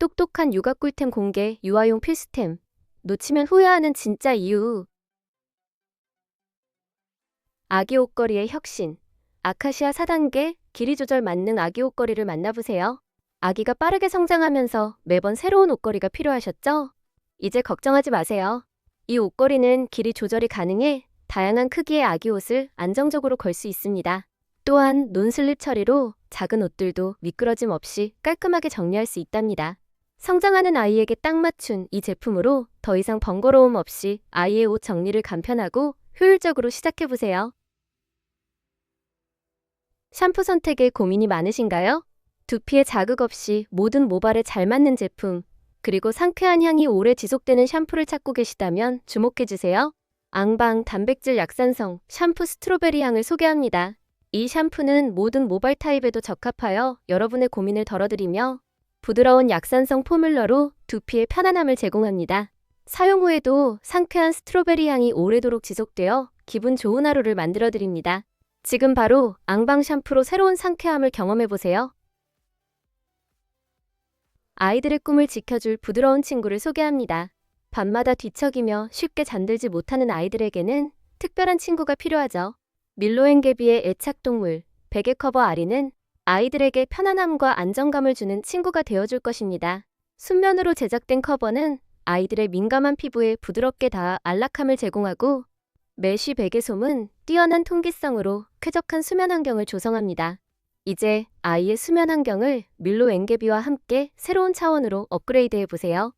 똑똑한 육아 꿀템 공개 유아용 필수템. 놓치면 후회하는 진짜 이유. 아기 옷걸이의 혁신. 아카시아 4단계 길이 조절 만능 아기 옷걸이를 만나보세요. 아기가 빠르게 성장하면서 매번 새로운 옷걸이가 필요하셨죠? 이제 걱정하지 마세요. 이 옷걸이는 길이 조절이 가능해 다양한 크기의 아기 옷을 안정적으로 걸 수 있습니다. 또한 논슬립 처리로 작은 옷들도 미끄러짐 없이 깔끔하게 정리할 수 있답니다. 성장하는 아이에게 딱 맞춘 이 제품으로 더 이상 번거로움 없이 아이의 옷 정리를 간편하고 효율적으로 시작해보세요. 샴푸 선택에 고민이 많으신가요? 두피에 자극 없이 모든 모발에 잘 맞는 제품, 그리고 상쾌한 향이 오래 지속되는 샴푸를 찾고 계시다면 주목해주세요. 앙방 단백질 약산성 샴푸 스트로베리 향을 소개합니다. 이 샴푸는 모든 모발 타입에도 적합하여 여러분의 고민을 덜어드리며 부드러운 약산성 포뮬러로 두피에 편안함을 제공합니다. 사용 후에도 상쾌한 스트로베리 향이 오래도록 지속되어 기분 좋은 하루를 만들어드립니다. 지금 바로 앙방 샴푸로 새로운 상쾌함을 경험해보세요. 아이들의 꿈을 지켜줄 부드러운 친구를 소개합니다. 밤마다 뒤척이며 쉽게 잠들지 못하는 아이들에게는 특별한 친구가 필요하죠. 밀로앤개비의 애착동물 베개 커버 아리는 아이들에게 편안함과 안정감을 주는 친구가 되어줄 것입니다. 순면으로 제작된 커버는 아이들의 민감한 피부에 부드럽게 닿아 안락함을 제공하고 메쉬 베개솜은 뛰어난 통기성으로 쾌적한 수면 환경을 조성합니다. 이제 아이의 수면 환경을 밀로 앵개비와 함께 새로운 차원으로 업그레이드해 보세요.